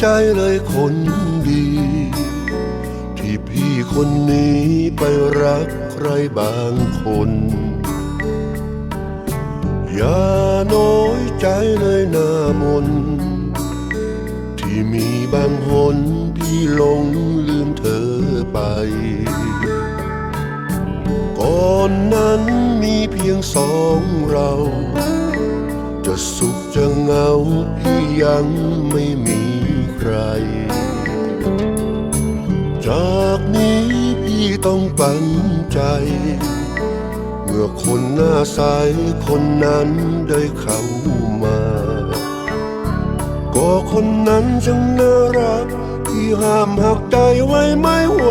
ใจเลยคนดี ที่พี่คนนี้ไปรักใครบางคน อย่าน้อยใจเลยหน้ามน ที่มีบางหนพี่หลงลืมเธอไป ก่อนนั้นมีเพียงสองเราจะสุขจะเหงาพี่ยังไม่มี ร จากนี้พี่ต้องปันใจ เมื่อคนหน้าใสคนนั้นได้เข้ามา ก็คนนั้นจังน่ารักที่ห้ามหักใจไว้ไม่ไหว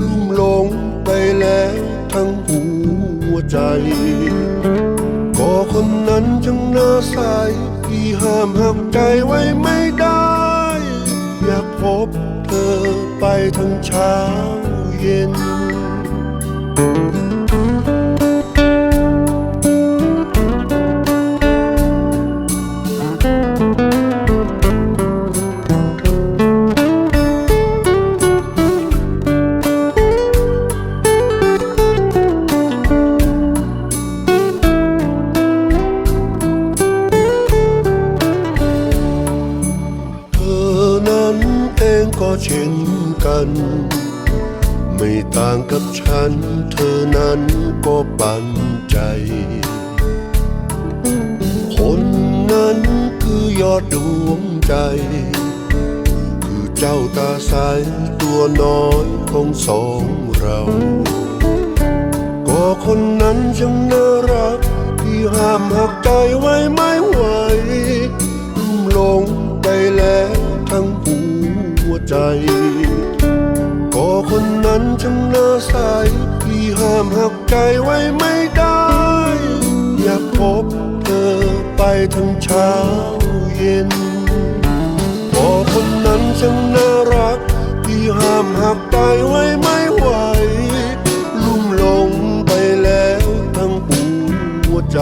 ลุ่มหลงไปแล้วทั้งหัวใจ ก็คนนั้นจังน่าใสที่ห้ามหักใจไว้ไม่ได้ พบเธอไปทั้งเช้าเย็น ไม่ต่างกับฉัน เธอนั้นก็ปันใจ คนนั้นคือยอดดวงใจ คือเจ้าตาใสตัวน้อยของสองเรา ก็คนนั้นช่างน่ารัก ที่ห้ามหักใจไว้ไม่ คนนั้นจำนาสายพี่ห้ามหักใจไว้ไม่ได้ อยากพบเธอไปทั้งเช้าเย็นพอคนนั้นจำน่ารักพี่ห้ามหักใจไว้ไม่ไหว ลุ่มหลงไปแล้วทั้งหัวใจ